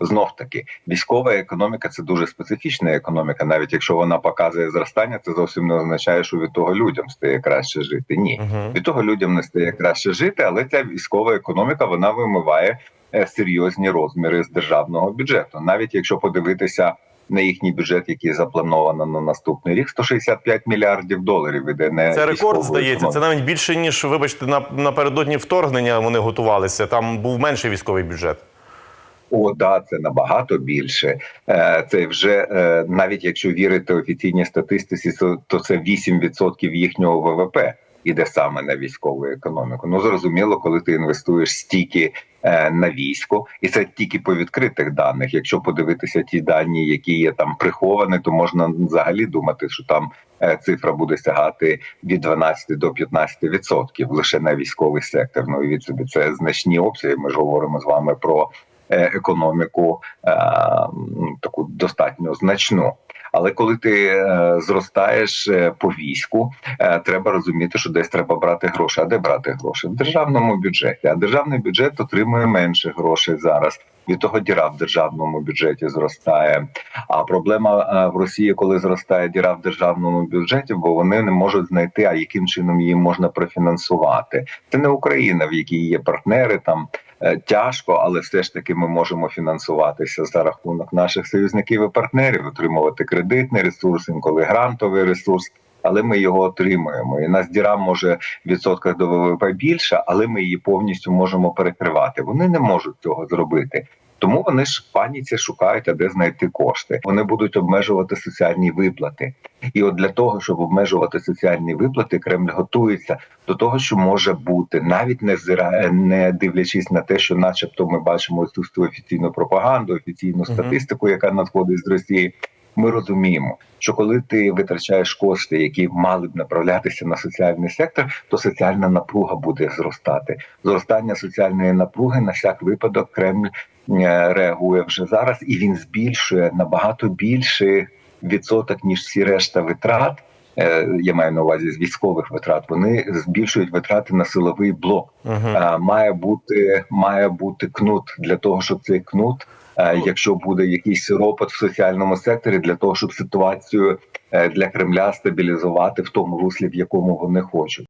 Знов таки, військова економіка це дуже специфічна економіка. Навіть якщо вона показує зростання, це зовсім не означає, що від того людям стає краще жити. Ні, Угу. від того людям не стає краще жити, але ця військова економіка вона вимиває е, серйозні розміри з державного бюджету. Навіть якщо подивитися на їхній бюджет, який заплановано на наступний рік, 165 мільярдів доларів іде не Це рекорд, здається. Це навіть більше ніж, вибачте, на напередодні вторгнення вони готувалися. Там був менший військовий бюджет. О, да, це набагато більше. Е, Це вже е, навіть якщо вірити офіційній статистиці, то, це 8% їхнього ВВП іде саме на військову економіку. Ну зрозуміло, коли ти інвестуєш стільки е, на військо, і це тільки по відкритих даних. Якщо подивитися ті дані, які є там приховані, то можна взагалі думати, що там цифра буде сягати від 12 до 15% лише на військовий сектор. Ну і від собі це значні обсяги. Ми ж говоримо з вами про економіку е, таку достатньо значну. Але коли ти е, зростаєш е, по війську, е, треба розуміти, що десь треба брати гроші. А де брати гроші? В державному бюджеті. А державний бюджет отримує менше грошей зараз. Від того діра в державному бюджеті зростає. А проблема е, в Росії, коли зростає діра в державному бюджеті, бо вони не можуть знайти, а яким чином її можна профінансувати. Це не Україна, в якій є партнери там. Е, Тяжко, але все ж таки ми можемо фінансуватися за рахунок наших союзників і партнерів, отримувати кредитний ресурс, інколи грантовий ресурс. Але ми його отримуємо. І нас діра може в відсотках до ВВП більше, але ми її повністю можемо перекривати. Вони не можуть цього зробити. Тому вони ж в паніці шукають, а де знайти кошти. Вони будуть обмежувати соціальні виплати. І от для того, щоб обмежувати соціальні виплати, Кремль готується до того, що може бути, навіть не зира, не дивлячись на те, що, начебто, ми бачимо цю цю офіційну пропаганду, офіційну статистику, яка надходить з Росії. Ми розуміємо, що коли ти витрачаєш кошти, які мали б направлятися на соціальний сектор, то соціальна напруга буде зростати. Зростання соціальної напруги на всяк випадок Кремль е, реагує вже зараз, і він збільшує набагато більший відсоток ніж всі решта витрат. Е, Я маю на увазі з військових витрат. Вони збільшують витрати на силовий блок. Угу. Е, Має бути має бути кнут для того, щоб цей кнут, е, якщо буде якийсь ропот в соціальному секторі, для того, щоб ситуацію для Кремля стабілізувати в тому руслі, в якому вони хочуть.